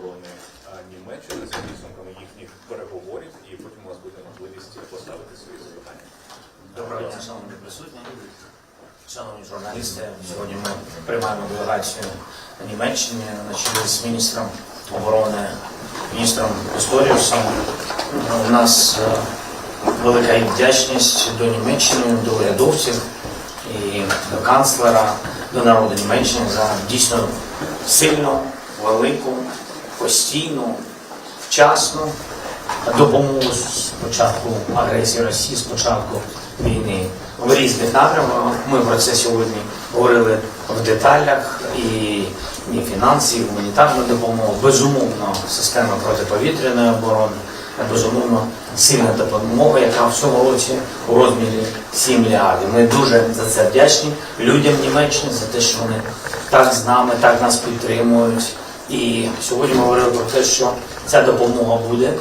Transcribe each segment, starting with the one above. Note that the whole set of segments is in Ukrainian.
оборони Німеччини за підсумками їхніх переговорів, і потім у вас буде можливість поставити свої запитання. Доброго дня, шановні присутні, шановні журналісти. Сьогодні ми приймаємо делегацію Німеччини на чолі з міністром оборони, міністром Пісторіусом. У нас е, велика вдячність до Німеччини, до урядовців і до канцлера, до народу Німеччини за дійсно сильну, велику, постійну, вчасну допомогу з початку агресії Росії, з початку війни в різних напрямках. Ми про це сьогодні говорили в деталях і, і фінансів, і гуманітарну допомогу, безумовно, система протиповітряної оборони, безумовно, сильна допомога, яка в цьому році у розмірі 7 мільярдів. Ми дуже за це вдячні людям Німеччини за те, що вони так з нами, так нас підтримують. І сьогодні ми говорили про те, що ця допомога буде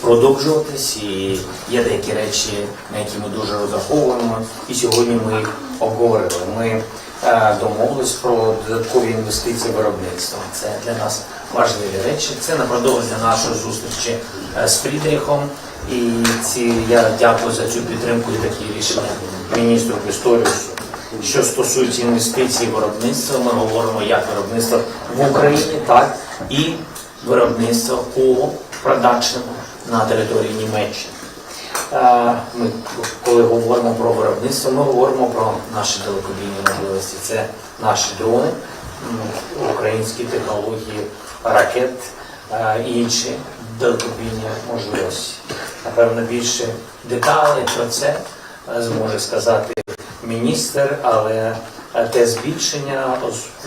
продовжуватись, і є деякі речі, на які ми дуже розраховуємо. І сьогодні ми їх обговорили. Ми е, домовились про додаткові інвестиції в виробництво. Це для нас важливі речі. Це на продовження нашої зустрічі е, з Фрідріхом. І ці я дякую за цю підтримку і такі рішення міністру Пісторіусу. Що стосується інвестицій в виробництво, ми говоримо як виробництво в Україні, так і виробництво по продакшн на території Німеччини. Е, Ми, коли говоримо про виробництво, ми говоримо про наші далекобійні можливості. Це наші дрони, українські технології, ракет е, і інші далекобійні можливості. Напевно, більше деталей про це е, зможе сказати міністр, але е, те збільшення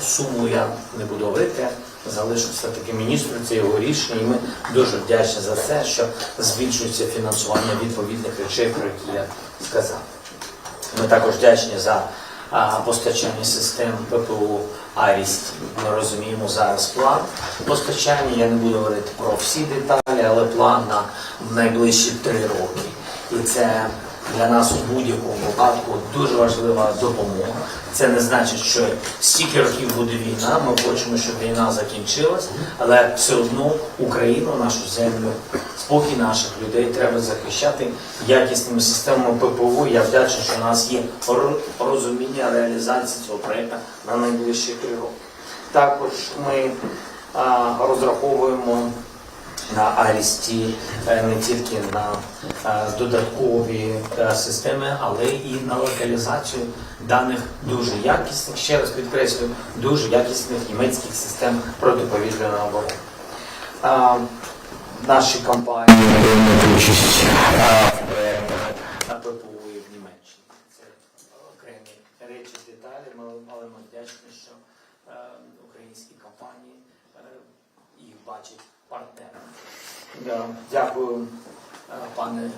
суму я не буду говорити. Залишу все-таки міністру це його рішення, і ми дуже вдячні за це, що збільшується фінансування відповідних речей, про які я сказав. Ми також вдячні за постачання систем ППО Арісті. Ми розуміємо зараз план постачання. Я не буду говорити про всі деталі, але план на найближчі три роки. І це для нас у будь-якому випадку дуже важлива допомога. Це не значить, що стільки років буде війна. Ми хочемо, щоб війна закінчилась, але все одно Україну, нашу землю, спокій наших людей треба захищати якісними системами ППО. Я вдячний, що у нас є розуміння реалізації цього проєкту на найближчі три роки. Також ми а, розраховуємо на Арісті е, не тільки на е, додаткові е, системи, але і на локалізацію даних дуже якісних, ще раз підкреслюю, дуже якісних німецьких систем протиповітряної оборони. Наші компанії участь в проєктах ППУ і в Німеччині. Це окремі речі, деталі, але ми вдячні, що українські компанії їх бачать Да, Дякую, е, пане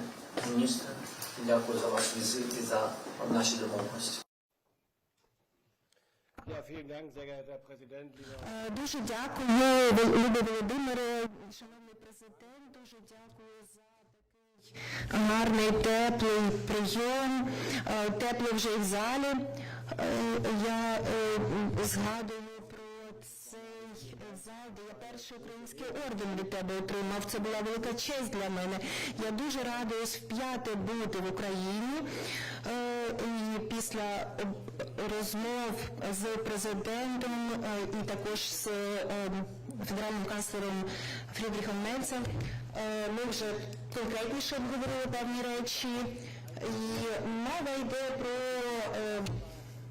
міністре. Дякую за ваш візит і за наші домовленості. Е, Дуже дякую, Любе Володимире, шановний президент. Дуже дякую за такий гарний теплий прийом, е, тепло вже і в залі. Я згадую де я перший український орден від тебе отримав. Це була велика честь для мене. Я дуже радуюсь вп'яте бути в Україні. Е, І після е, розмов з президентом е, і також з федеральним канцлером Фрідріхом Мерцем е, ми вже конкретніше обговорили певні речі. І мова йде про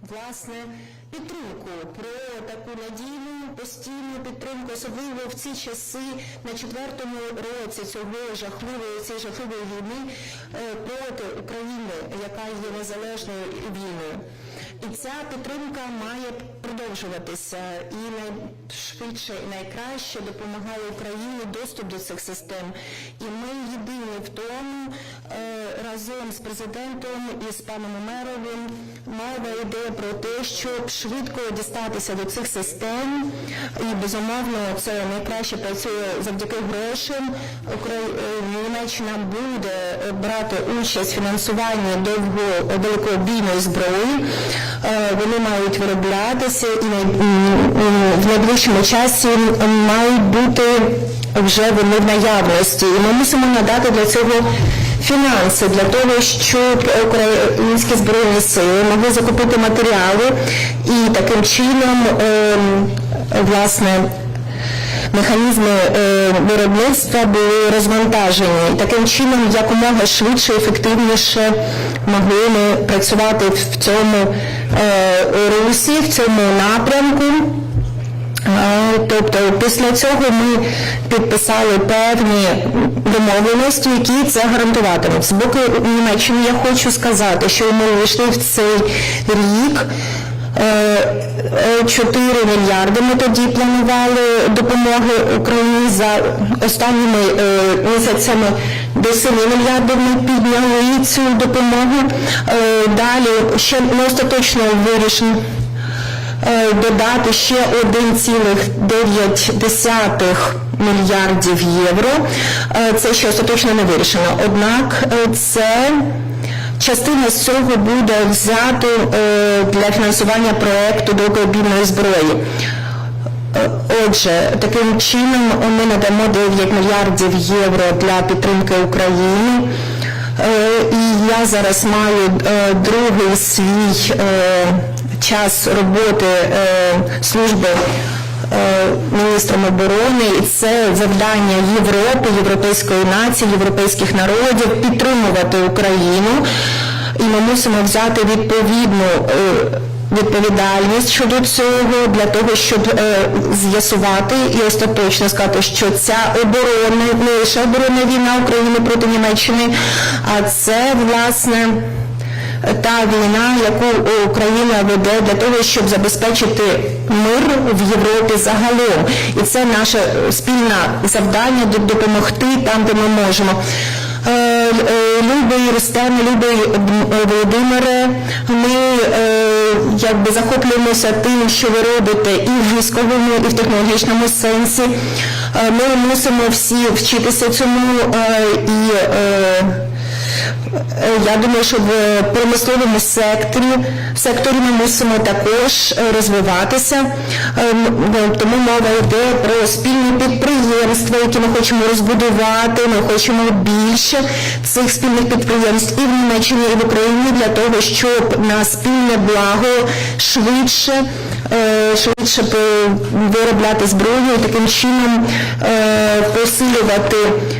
власне підтримку, про таку надійну постійну підтримку, особливо в ці часи на четвертому році цього жахливої цієї жахливої війни е, проти України, яка є незалежною війною. І ця підтримка має продовжуватися і найшвидше і найкраще допомагає Україні доступ до цих систем. І ми єдині в тому е, разом з президентом і з паном Омеровим мова йде про те, щоб швидко дістатися до цих систем. І безумовно це найкраще працює завдяки грошам. Е, Німеччина буде брати участь в фінансуванні довго далекобійної зброї. Е, Вони мають вироблятися і в найближчому часі мають бути вже вони в наявності. І ми мусимо надати для цього фінанси, для того, щоб українські збройні сили могли закупити матеріали і таким чином, ем, власне, механізми е, виробництва були розвантажені. Таким чином якомога швидше ефективніше могли ми працювати в цьому е, русі, в цьому напрямку. Е, Тобто після цього ми підписали певні домовленості, які це гарантуватимуть. З боку Німеччини я хочу сказати, що ми вийшли в цей рік. Е, е, 4 мільярди ми тоді планували допомоги Україні за останніми е, місяцями до 7 мільярдів ми підняли цю допомогу. Е, Далі ще не остаточно вирішено додати ще 1,9 мільярдів євро. Це ще остаточно не вирішено. Однак це частина з цього буде взято е, для фінансування проекту далекобійної зброї. Е, Отже, таким чином ми надамо 9 мільярдів євро для підтримки України. Е, І я зараз маю другий свій час роботи служби міністром оборони, і це завдання Європи, європейської нації, європейських народів підтримувати Україну. І ми мусимо взяти відповідну е, відповідальність щодо цього для того, щоб е, з'ясувати і остаточно сказати, що ця оборона не лише оборонна війна України проти Німеччини, а це власне та війна, яку Україна веде для того, щоб забезпечити мир в Європі загалом. І це наше спільне завдання допомогти там, де ми можемо. Е, е, Любий Рустем, любий Д- Володимире, ми е, якби захоплюємося тим, що ви робите і в військовому, і в технологічному сенсі. Е, Ми мусимо всі вчитися цьому е, і е, Е, Я думаю, що в промисловому секторі, секторі ми мусимо також е, розвиватися, Е, е, тому мова йде про спільні підприємства, які ми хочемо розбудувати. Ми хочемо більше цих спільних підприємств і в Німеччині, і в Україні для того, щоб на спільне благо швидше, е, швидше виробляти зброю і таким чином е, посилювати е,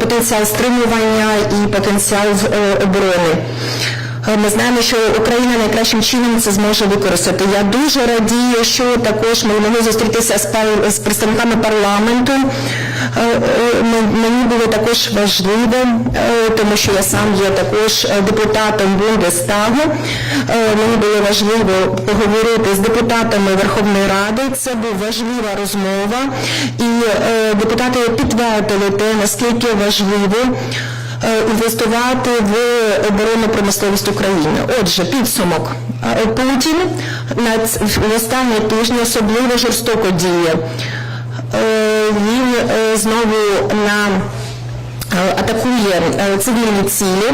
потенціал стримування і потенціал е, оборони. Е, Ми знаємо, що Україна найкращим чином це зможе використати. Я дуже радію, що також ми могли зустрітися з представниками парламенту. Е, е, Мені було також важливо, е, тому що я сам є також депутатом Бундестагу. Мені було важливо поговорити з депутатами Верховної Ради. Це була важлива розмова, і депутати підтвердили те, наскільки важливо інвестувати в оборонну промисловість України. Отже, підсумок. Путін в останні тижні особливо жорстоко діє. Е, Він е, знову на е, атакує цивільні цілі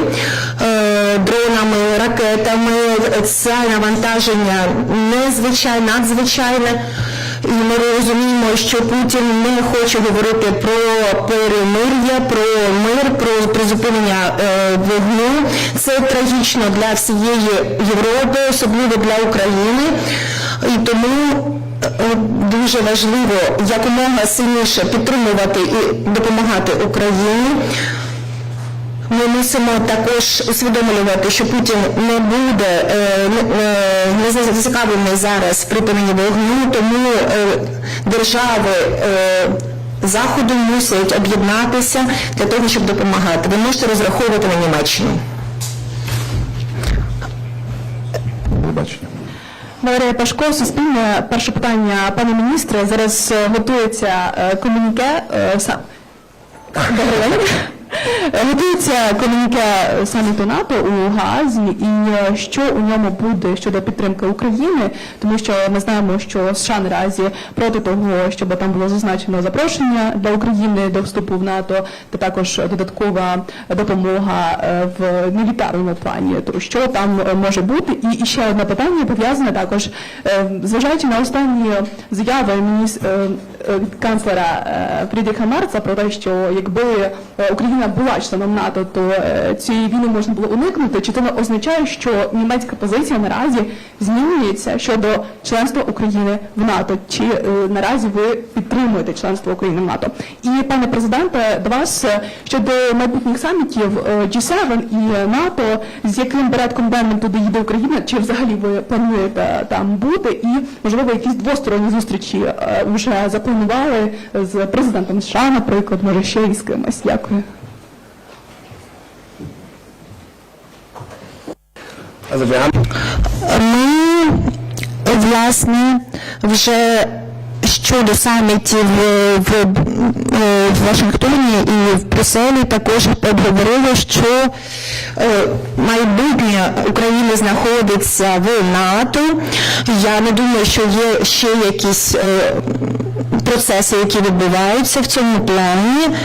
дронами, ракетами. Це навантаження незвичайне, надзвичайне. І ми розуміємо, що Путін не хоче говорити про перемир'я, про мир, про призупинення вогню. Це трагічно для всієї Європи, особливо для України. І тому дуже важливо якомога сильніше підтримувати і допомагати Україні. Ми мусимо також усвідомлювати, що Путін не буде е, не- е, зацікавлений зараз припиненні вогню, тому е, держави е, Заходу мусять об'єднатися для того, щоб допомагати. Ви можете розраховувати на Німеччину. Побачення. Валерія Пашко, Суспільне. Перше питання, пане міністре. Зараз е, готується е, комуніке. е, Добрий день. Готується комуніке саміту НАТО у Гаазі, і е, що у ньому буде щодо підтримки України, тому що ми знаємо, що США наразі проти того, щоб там було зазначено запрошення для України до вступу в НАТО, та також додаткова допомога е, в мілітарному плані. То що там може бути? І, ще одне питання пов'язане також, е, зважаючи на останні заяви мініс- від канцлера Фрідріха Мерца про те, що якби Україна була членом НАТО, то е, цієї війни можна було уникнути. Чи це означає, що німецька позиція наразі змінюється щодо членства України в НАТО? Чи е, наразі ви підтримуєте членство України в НАТО? І пане президенте, до вас е, щодо майбутніх самітів е, G7 і НАТО, з яким порядком денним туди їде Україна, чи взагалі ви плануєте там бути? І можливо якісь двосторонні зустрічі вже запланували з президентом США, наприклад, може ще із кимось? Дякую. Ми, власне, вже щодо самітів е, в, е, в Вашингтоні і в Брюсселі також обговорили, що е, майбутнє України знаходиться в НАТО. Я не думаю, що є ще якісь процеси, які відбуваються в цьому плані.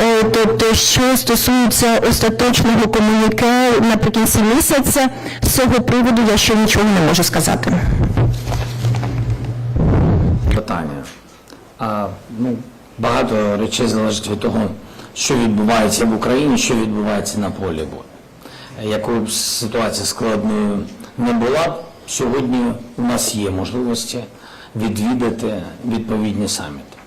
Е, Тобто, що стосується остаточного комуніке наприкінці місяця, з цього приводу я ще нічого не можу сказати. питання. А, ну, багато речей залежить від того, що відбувається в Україні, що відбувається на полі бою. Яку б ситуація складною не була, сьогодні у нас є можливості відвідати відповідні саміти.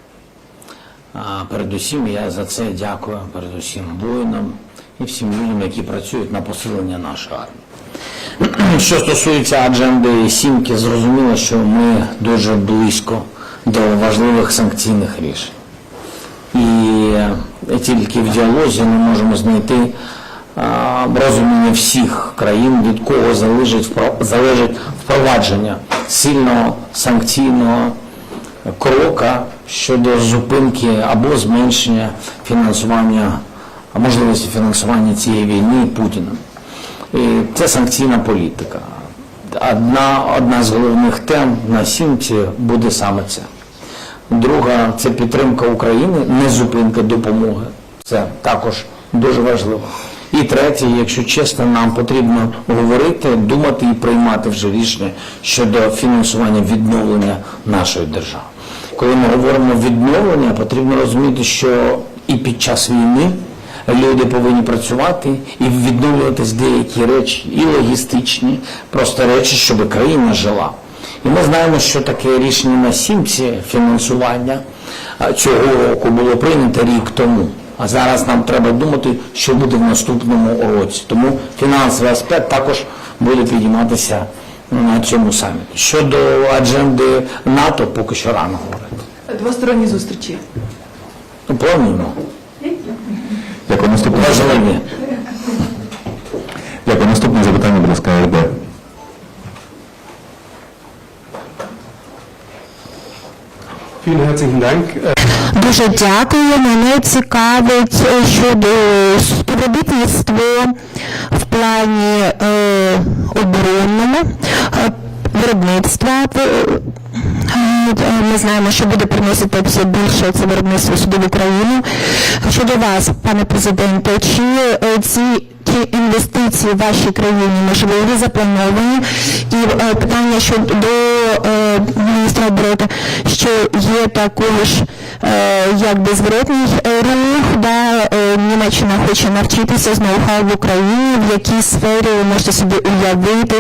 А передусім я за це дякую передусім воїнам і всім людям, які працюють на посилення нашої армії. Що стосується адженди сімки, зрозуміло, що ми дуже близько до важливих санкційних рішень. І тільки в діалозі ми можемо знайти розуміння всіх країн, від кого залежить, залежить впровадження сильного санкційного крока щодо зупинки або зменшення фінансування, можливості фінансування цієї війни Путіним. І це санкційна політика. Одна, одна з головних тем на сімці буде саме це. Друга це підтримка України, не зупинка допомоги. Це також дуже важливо. І третє, якщо чесно, нам потрібно говорити, думати і приймати вже рішення щодо фінансування відновлення нашої держави. Коли ми говоримо відновлення, потрібно розуміти, що і під час війни люди повинні працювати і відновлюватись деякі речі, і логістичні, просто речі, щоб країна жила. І ми знаємо, що таке рішення на сімці фінансування цього року було прийнято рік тому. А зараз нам треба думати, що буде в наступному році. Тому фінансовий аспект також буде підійматися на цьому саміті. Щодо адженди НАТО, поки що рано говорити. Двосторонні зустрічі. Ну, Плануємо. Дякую. Наступне, Важливі. Дякую. Наступне запитання, будь ласка, АРД. vielen herzlichen Dank. Дуже дякую. Мене цікавить е, щодо співробітництва в плані е, оборонному е, виробництва. Е, е, Ми знаємо, що буде приносити все більше це виробництво сюди в Україну. Щодо вас, пане президенте, чи е, ці ті інвестиції в вашій країні можливі, заплановані? І е, питання щодо е, міністра оборони, що є також е, якби зворотній е, рух, да, е, Німеччина хоче навчитися з ноу-хау в Україні, в якій сфері ви можете собі уявити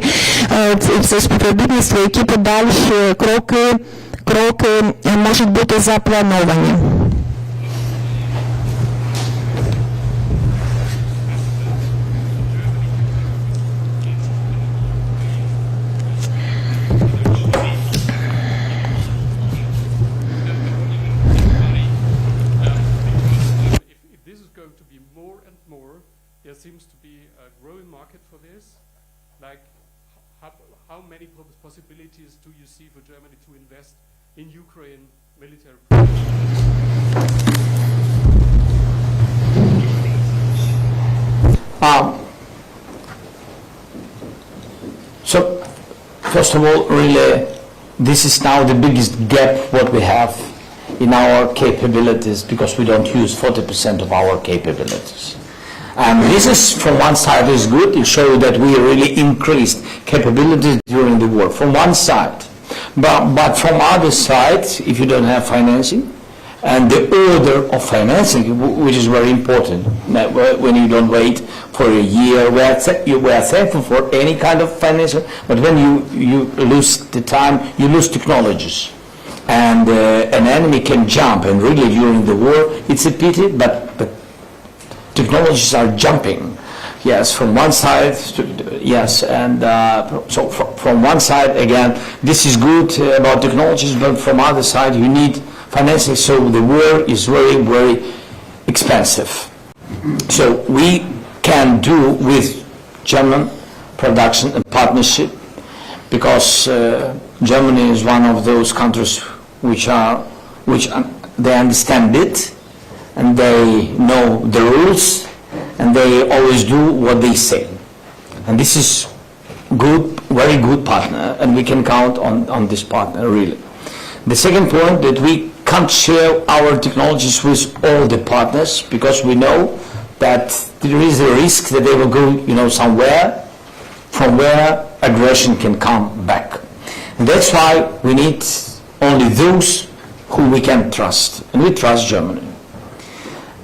е, це співробітництво, які подальші кроки, кроки е, можуть бути заплановані. To be more and more, there seems to be a growing market for this. Like, how, how many possibilities do you see for Germany to invest in Ukraine military? Um, so, first of all, really, this is now the biggest gap what we have in our capabilities because we don't use 40% of our capabilities. And this is, from one side, is good. It shows that we really increased capabilities during the war, from one side. But, but from other side, if you don't have financing, and the order of financing, which is very important, when you don't wait for a year, we are, we are thankful for any kind of financing, but when you, you lose the time, you lose technologies. And uh, an enemy can jump, and really during the war, it's a pity, but, but technologies are jumping. Yes, from one side, to, yes, and uh, so fr- from one side, again, this is good uh, about technologies, but from other side, you need financing, so the war is very, very expensive. So we can do with German production a partnership, because uh, Germany is one of those countries which are, which uh, they understand it, and they know the rules, and they always do what they say. And this is good, very good partner, and we can count on, on this partner, really. The second point, that we can't share our technologies with all the partners, because we know that there is a risk that they will go, you know, somewhere from where aggression can come back. And that's why we need only those who we can trust, and we trust Germany.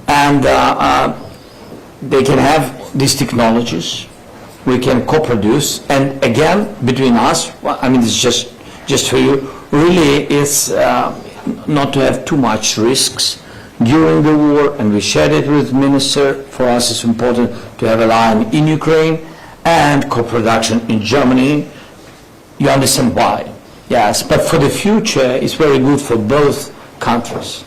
And uh, uh, they can have these technologies, we can co-produce, and again, between us, well, I mean, it's just, just for you, really is uh, not to have too much risks during the war, and we shared it with minister, for us it's important to have a line in Ukraine and co-production in Germany. You understand why? Yes, but for the future, it's very good for both countries.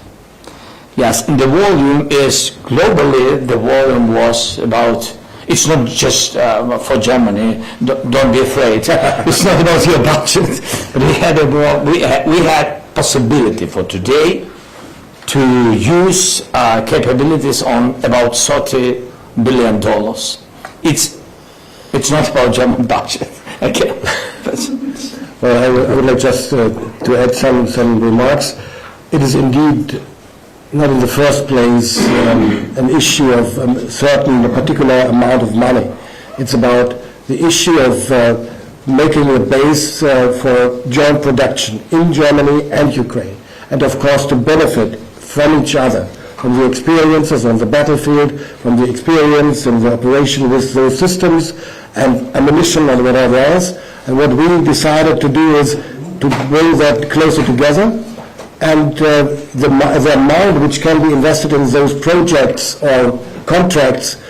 Yes, and the volume is, globally, the volume was about, it's not just uh, for Germany, don't don't be afraid, it's not about your budget, we had a, we had, we had possibility for today to use uh, capabilities on about 30 billion dollars. It's, it's not about German budget, okay? I would- like just uh, to add some, some remarks. It is indeed not in the first place um, an issue of um, certain, a particular amount of money. It's about the issue of uh, making a base uh, for joint production in Germany and Ukraine, and of course to benefit from each other, from the experiences on the battlefield, from the experience and the operation with those systems and ammunition and whatever else. And what we decided to do is to bring that closer together and uh, the the amount which can be invested in those projects or contracts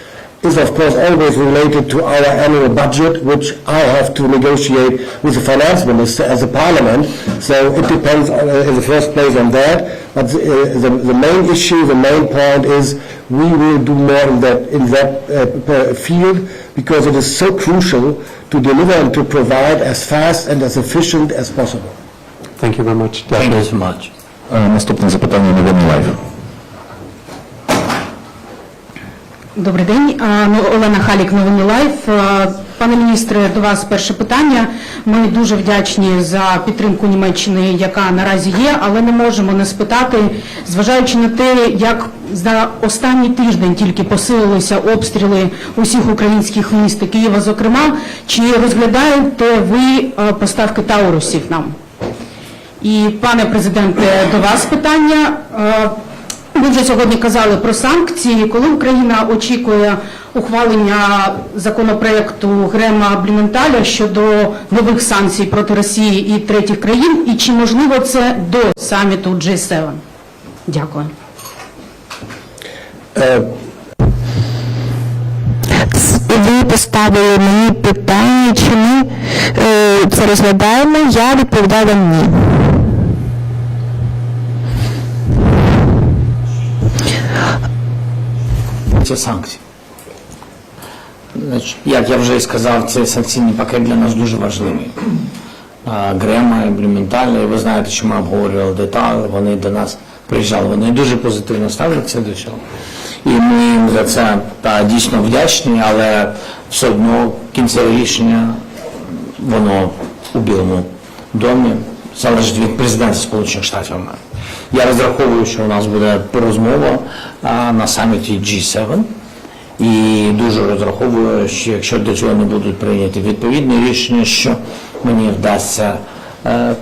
is of course always related to our annual budget, which I have to negotiate with the finance minister as a parliament. So it depends on- uh, in the first place on that. But uh, the the main issue, the main point is we will do more in that in that uh, field because it is so crucial to deliver and to provide as fast and as efficient as possible. Thank you very much. Thank you so much. Е, Наступне запитання новини лайф. Добрий день, ну, Олена Халік, новини Лайф. Пане міністре, до вас перше питання. Ми дуже вдячні за підтримку Німеччини, яка наразі є, але не можемо не спитати, зважаючи на те, як за останній тиждень тільки посилилися обстріли усіх українських міст Києва, зокрема, чи розглядаєте ви поставки таурусів нам? І, пане президенте, до вас питання. Е, Ви вже сьогодні казали про санкції. Коли Україна очікує ухвалення законопроекту Грема Блюменталя щодо нових санкцій проти Росії і третіх країн, і чи можливо це до саміту G7? Дякую. Ви поставили мені питання, чи ми е, це розглядаємо, я відповідала ні. Санкції. Значить, як я вже і сказав, цей санкційний пакет для нас дуже важливий. Грема, імплементальний, ви знаєте, що ми обговорювали деталі, вони до нас приїжджали, вони дуже позитивно ставляться до цього. І ми їм за це та, дійсно вдячні, але все одно кінцеве рішення, воно у Білому домі залежить від президента Сполучених Штатів Америки. Я розраховую, що у нас буде розмова на саміті G7. І дуже розраховую, що якщо до цього не будуть прийняті відповідні рішення, що мені вдасться е,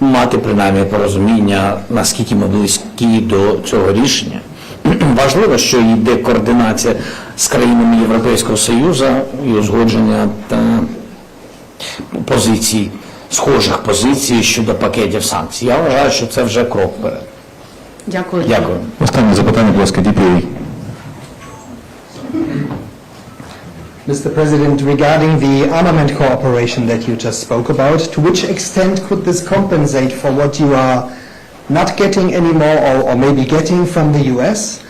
мати принаймні порозуміння, наскільки ми близькі до цього рішення. Важливо, що йде координація з країнами Європейського Союзу і узгодження та позицій, схожих позицій щодо пакетів санкцій. Я вважаю, що це вже крок вперед. Дякую. Дякую. Останнє запитання, будь ласка, DPA. Mr. President, regarding the armament cooperation that you just spoke about, to which extent could this compensate for what you are not getting anymore or, or maybe getting from the US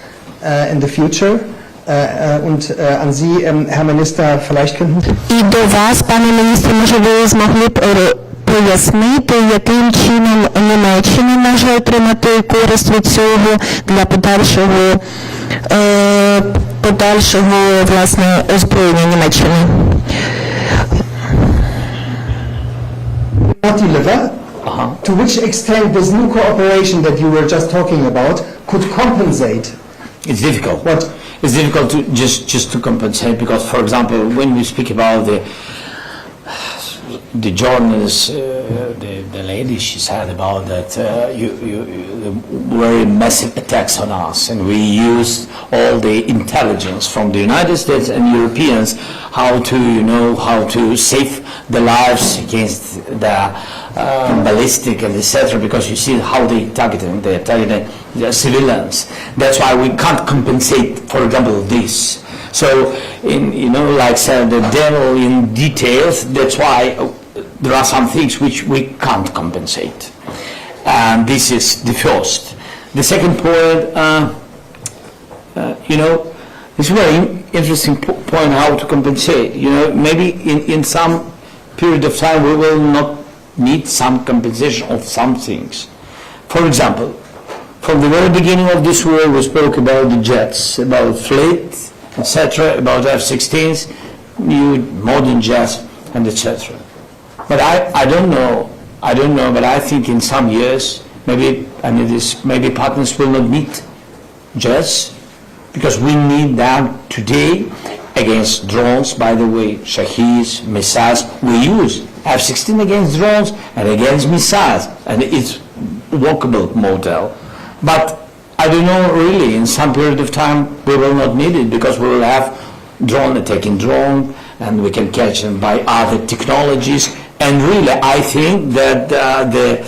uh, in the future? Äh, äh, und äh, an Sie, ähm, Herr Minister, vielleicht könnten Sie І до вас, пане міністре, може ви змогли б е, пояснити, яким чином Німеччина може отримати користь від цього для подальшого, е, подальшого власне озброєння Німеччини? not deliver? To which extent this new cooperation that you were just talking about could compensate It's difficult. What? It's difficult to just just to compensate because, for example, when we speak about the the journalist, uh, the the lady, she said about that uh, you, you, you very massive attacks on us, and we used all the intelligence from the United States and Europeans how to you know how to save the lives against the uh, ballistic and etc. Because you see how they targeting they targeting the civilians. That's why we can't compensate, for example, this. So, in you know, like said, the devil in details. That's why uh, there are some things which we can't compensate, and this is the first. The second point, uh, uh, you know, it's a very interesting po- point how to compensate. You know, maybe in, in some period of time we will not need some compensation of some things. For example, from the very beginning of this war, we spoke about the jets, about fleet, etc., about F-16s, new modern jets, and etc. But I, I don't know, I don't know, but I think in some years, maybe, I mean, this, maybe partners will not need jets, because we need them today against drones, by the way, Shahis, missiles, we use F-16 against drones and against missiles, and it's workable model. But I don't know really, in some period of time, we will not need it because we will have drone attacking drone and we can catch them by other technologies. And really, I think that uh, the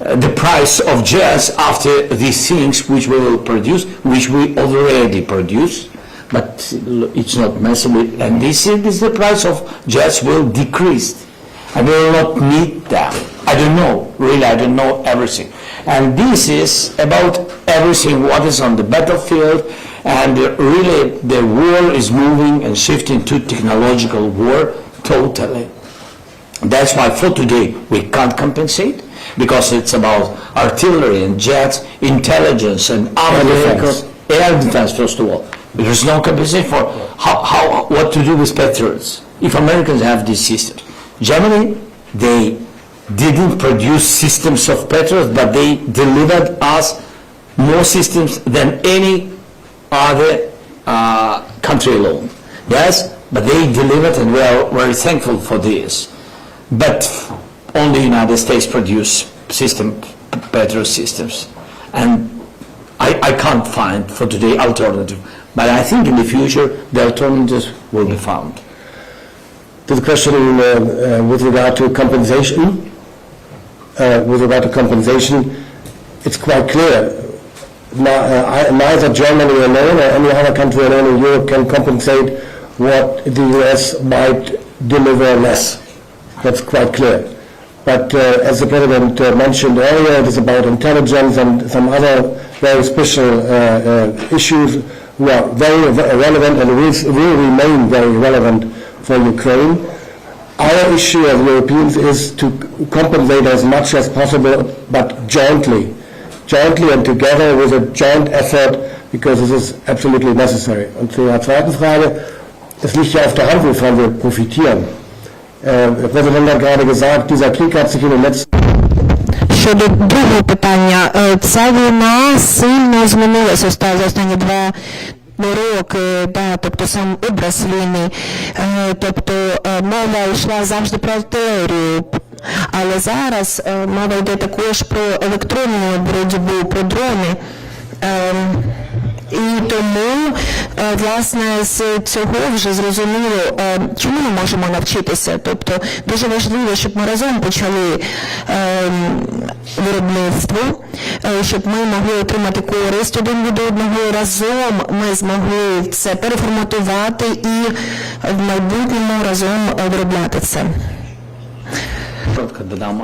uh, the price of jets after these things which we will produce, which we already produce, but it's not massively, and this is the price of jets will decrease we will not need them. I don't know, really, I don't know everything. And this is about everything what is on the battlefield, and really the war is moving and shifting to technological war totally. That's why for today we can't compensate because it's about artillery and jets, intelligence and Air vehicles, air defense first of all. There's no compensation for how, how what to do with Patriots if Americans have these systems. Germany, they didn't produce systems of Patriots, but they delivered us more systems than any other uh, country alone. Yes, but they delivered, and we are very thankful for this. But only United States produce system, better systems. And I, I can't find for today alternative. But I think in the future, the alternatives will be found. To the question uh, uh, with regard to compensation, uh, with regard to compensation, it's quite clear. Uh, Neither Germany alone or any other country alone in Europe can compensate what the US might deliver less. That's quite clear. But uh, as the President uh, mentioned earlier, it is about intelligence and some other very special uh, uh, issues who are very ve- relevant and will will remain very relevant for Ukraine. Our issue as Europeans is to compensate as much as possible, but jointly, jointly and together with a joint effort, because this is absolutely necessary. Und zu Ihrer zweiten Frage, es liegt ja auf der Hand, wovon wir profitieren. Äh, Der Präsident hat gerade gesagt, dieser Krieg hat sich in den letzten Щодо другого питання, е, ця війна сильно змінилася оста- за останні два роки, да, тобто сам образ війни, Е, тобто е, мова йшла завжди про теорію. Але зараз е, мова йде також про електронну боротьбу, про дрони. І тому, е, власне, з цього вже зрозуміло, е, чому ми можемо навчитися. Тобто дуже важливо, щоб ми разом почали ем, виробництво, е, щоб ми могли отримати користь один від одного. Разом ми змогли це переформатувати і в майбутньому разом виробляти це. Коротко додам.